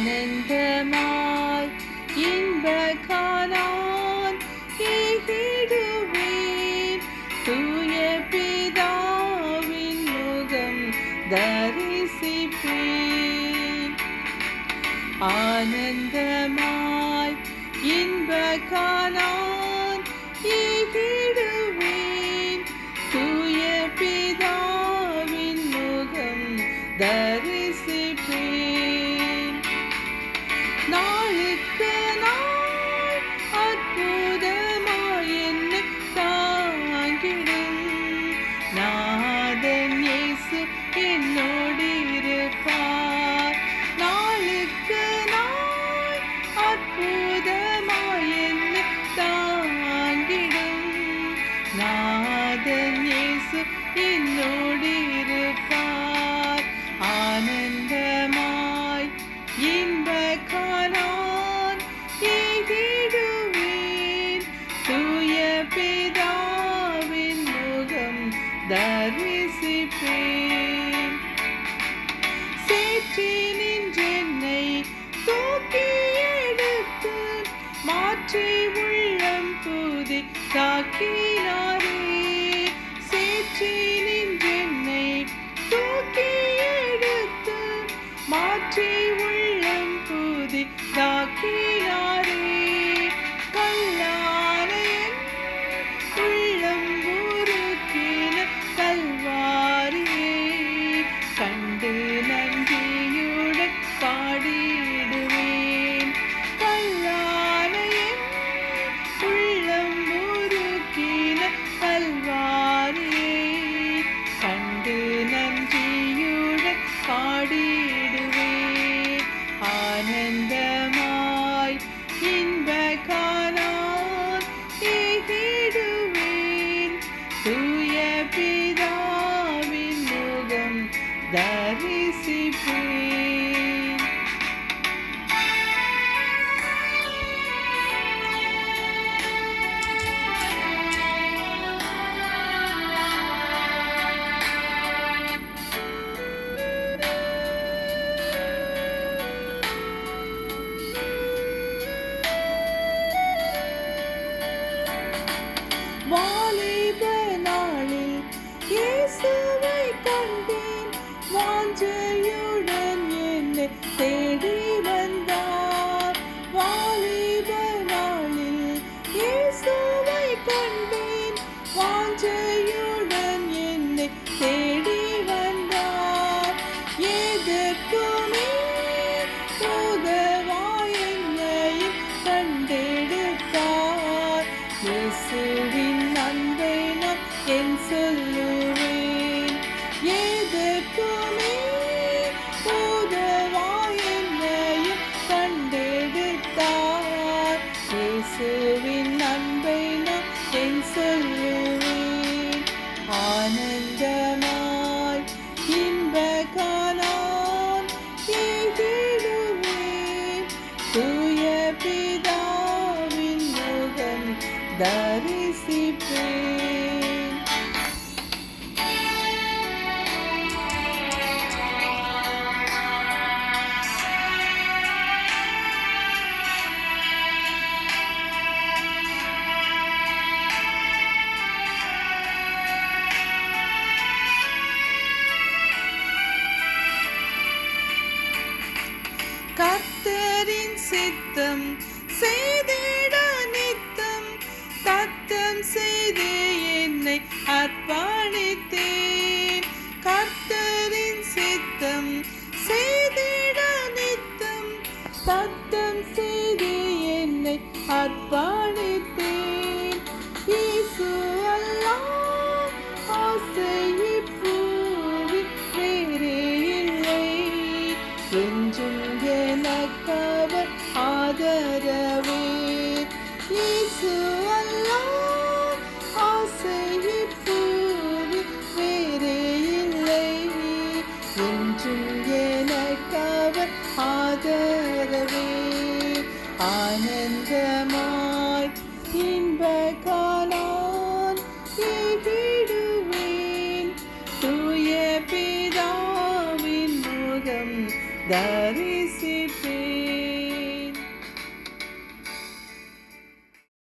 ஆனந்தமாய் இன்ப காணான் ஏகிடுவேன் தூய பிதாவின் முகம் தரிசிப்பேன். ஆனந்தமாய் இன்ப காணான் ஏகிடுவேன் தூய பிதாவின் முகம் தரி நாதன் இயேசு என்னோடு இருப்பார். ஆனந்தமாய் இன்ப காணான் ஏகிடுவேன் தூய பிதாவின் முகம் தரிசிப்பேன். சேற்றி நின்றென்னை தூக்கி எடுத்து மாற்றி உள்ளம் புதி காக்கினாரே தேடி வந்தார். வாலிப நாளில் இயேசுவை கண்டேன். வாஞ்சையுடன் என்னை தேடி வந்தார். எதற்குமே உதவாய் என்னையும் கண்டெடுத்தார். இயேசுவின் ஆனந்தமாய் இன்ப காணான் ஏகிடுவேன் தூய பிதாவின் முகம் தரிசிப்பேன். சித்தம் செய்திட நித்தம். தத்தம் செய்து என்னை அர்ப்பணித்தேன் கர்த்தரின் சித்தம் செய்திட நித்தம். தத்தம் செய்து என்னை அர்ப்பணித்தேன் ஆதரவே ஆனந்தமாய் இன்ப காணான் ஏகிடுவேன் தூய பிதாவின் முகம் தரிசிப்பேன்.